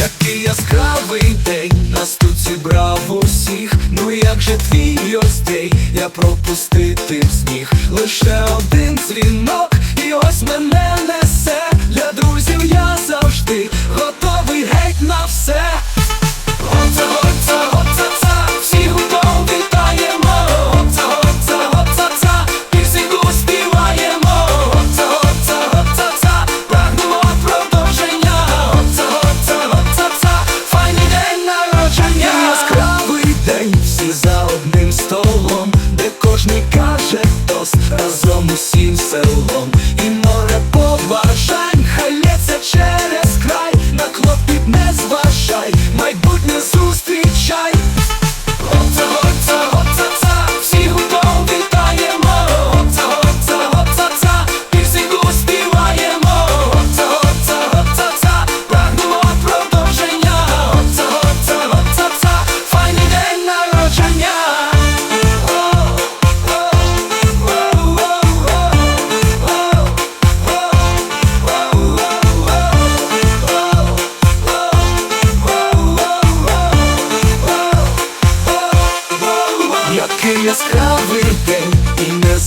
Який яскравий день нас тут зібрав усіх. Ну як же твій ось день, я пропустити зміг Лише один дзвінок, і ось мене несе. Для друзів я завжди готовий геть на все. Де кожний каже тост разом усім селом. І море побажань,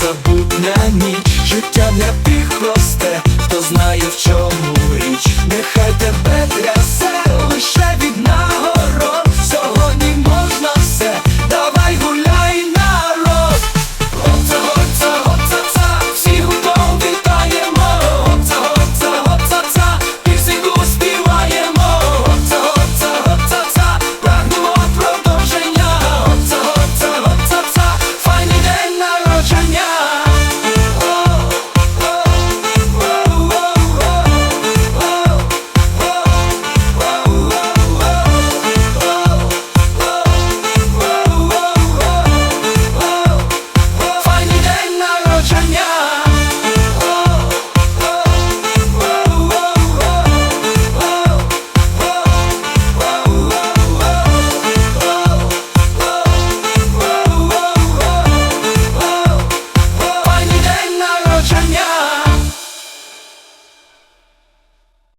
незабутня ніч